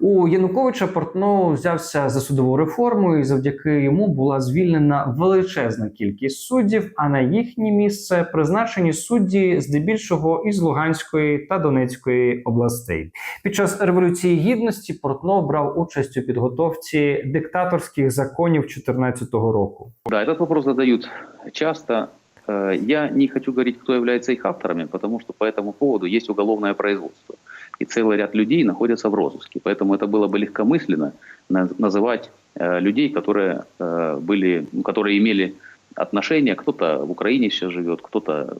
У Януковича Портнов взявся за судову реформу, і завдяки йому була звільнена величезна кількість суддів. А на їхнє місце призначені судді здебільшого із Луганської та Донецької областей. Під час революції гідності Портнов брав участь у підготовці диктаторських законів 2014 року. Да, этот вопрос задают часто. Э, Я не хочу говорить, кто является их авторами, потому что по этому поводу есть уголовное производство. И целый ряд людей находятся в розыске. Поэтому это было бы легкомысленно на- называть э, людей, которые, э, были, ну, которые имели отношения. Кто-то в Украине сейчас живет, кто-то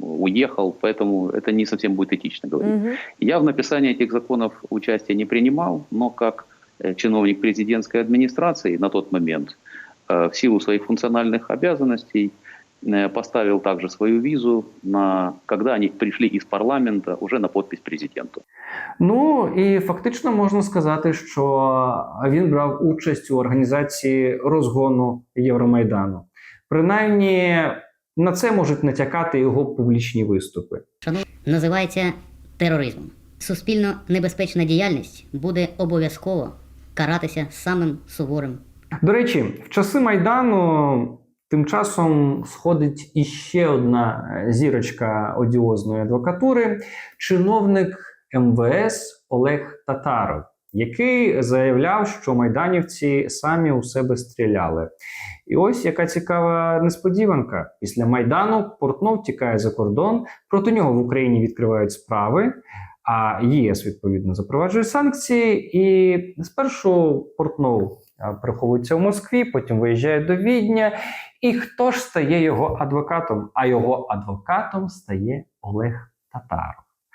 уехал. Поэтому это не совсем будет этично говорить. Мгм. Я в написании этих законов участия не принимал, но как э, чиновник президентской администрации на тот момент в силу своих функциональных обязанностей поставил также свою визу, на, когда они пришли из парламента уже на подпись президенту. Ну і фактично можна сказати, що він брав участь у організації розгону Євромайдану. Принаймні на це можуть натякати його публічні виступи. називається тероризмом. Суспільно небезпечна діяльність буде обов'язково каратися самим суворим До речі, в часи майдану тим часом сходить іще одна е, зірочка одіозної адвокатури, чиновник МВС Олег Татаров, який заявляв, що майданівці самі у себе стріляли. І ось яка цікава несподіванка. Після майдану Портнов тікає за кордон, проти нього в Україні відкривають справи. А ЄС відповідно запроваджує санкції, і спершу Портнов приховується в Москві, потім виїжджає до Відня. І хто ж стає його адвокатом? А його адвокатом стає Олег Татаров.